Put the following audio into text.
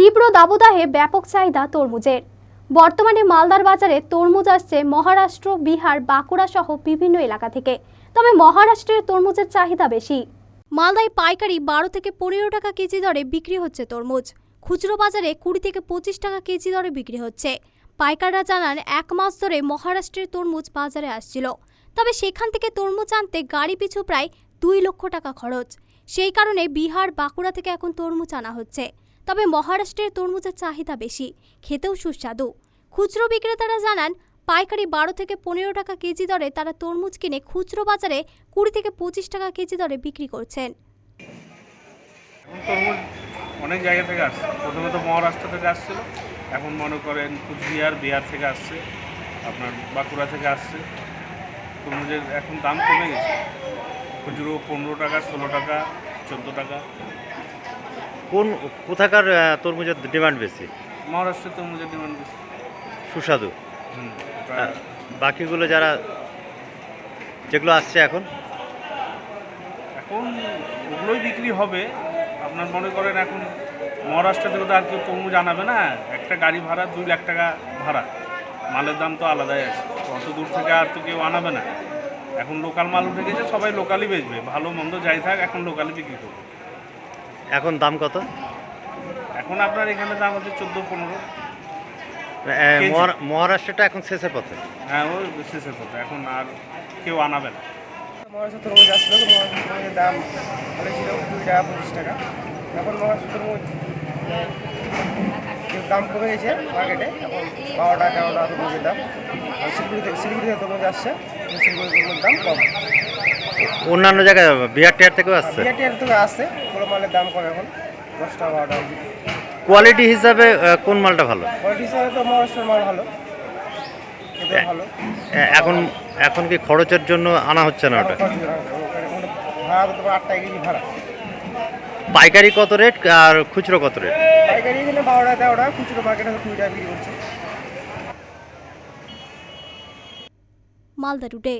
তীব্র দাবদাহে ব্যাপক চাহিদা তরমুজের। বর্তমানে মালদার বাজারে তরমুজ আসছে মহারাষ্ট্র, বিহার বাঁকুড়া সহ বিভিন্ন এলাকা থেকে। তবে মহারাষ্ট্রের তরমুজের চাহিদা বেশি। মালদায় পাইকারি বারো থেকে পনেরো টাকা কেজি দরে বিক্রি হচ্ছে তরমুজ। খুচরো বাজারে কুড়ি থেকে পঁচিশ টাকা কেজি দরে বিক্রি হচ্ছে। পাইকাররা জানান, এক মাস ধরে মহারাষ্ট্রের তরমুজ বাজারে আসছিল। তবে সেখান থেকে তরমুজ আনতে গাড়ি পিছু প্রায় দুই লক্ষ টাকা খরচ। সেই কারণে বিহার, বাঁকুড়া থেকে এখন তরমুজ আনা হচ্ছে। তবে মহারাষ্ট্রের তরমুজের চাহিদা বেশি, খেতেও সুস্বাদু। খুচরো বিক্রেতারা জানান, পাইকারি বারো থেকে পনেরো টাকা কেজি দরে তারা তরমুজ কিনে খুচরো বাজারে কুড়ি থেকে পঁচিশ টাকা কেজি দরে বিক্রি করছেন। তরমুজ অনেক জায়গা থেকে আসছে। প্রথমে তো মহারাষ্ট্র থেকে আসছিল, এখন মনে করেন কুচবিহার, বিহার থেকে আসছে, আপনার বাঁকুড়া থেকে আসছে। তরমুজের এখন দাম কমে গেছে। খুচরো পনেরো টাকা, ষোলো টাকা, চোদ্দ টাকা। কোন কোথাকার তরমুজের ডিমান্ড বেশি? মহারাষ্ট্রের তরমুজের ডিমান্ড বেশি। সুস্বাদু। বাকিগুলো যারা যেগুলো আসছে এখন? এখন ওগুলোই বিক্রি হবে। আপনার মনে করেন এখন মহারাষ্ট্র থেকে তো আর কেউ তরমুজ আনাবে না। একটা গাড়ি ভাড়া দুই লাখ টাকা ভাড়া। মালের দাম তো আলাদাই আছে। অত দূর থেকে আর তো কেউ আনাবে না। এখন লোকাল মাল উঠে গেছে সবাই লোকালই বেচবে। ভালো মন্দ যাই থাক এখন লোকালই বিক্রি করবে। এখন দাম কত? এখন আপনার এখানে দাম হচ্ছে চোদ্দ পনেরো। মহারাষ্ট্রটা এখন শেষের পথে? হ্যাঁ ওই শেষের কথা এখন আর কেউ আনাবে না। মহারাষ্ট্র তরমুজ আসছিল তো মহারাষ্ট্র দাম ভালো ছিল কুড়ি টাকা পঁচিশ টাকা। এখন মহারাষ্ট্র তরমুজ দাম কমে গেছে মার্কেটে এখন বারো টাকা তেরো টাকা তরমুজের দাম। আর শিলিগুড়ি থেকে শিলিগুড়ি থেকে তরমুজ আসছে শিলিগুড়ি তরমুজের দাম কম। অন্যান্য জায়গায় বিহার টিহার থেকেও আসছে? বিআরটি থেকে আসছে। মালের দাম কম এখন দশ টাকা বারো টাকা কোয়ালিটি হিসাবে কোন মালটা ভালো? কোয়ালিটি হিসাবে তো মহারাষ্ট্রের মাল ভালো খেতে ভালো। এখন এখন কি খরচের জন্য আনা হচ্ছে না ওটা? খরচ না। ওখানে কোনো ভাড়া তোমার আট টাকা কেজি ভাড়া। পাইকারি কত রেট আর খুচরো কত রেট? পাইকারি এখানে বারো টাকা তেরো টাকা খুচরো মার্কেটে কুড়ি টাকা বিক্রি করছে। মালদা রুটে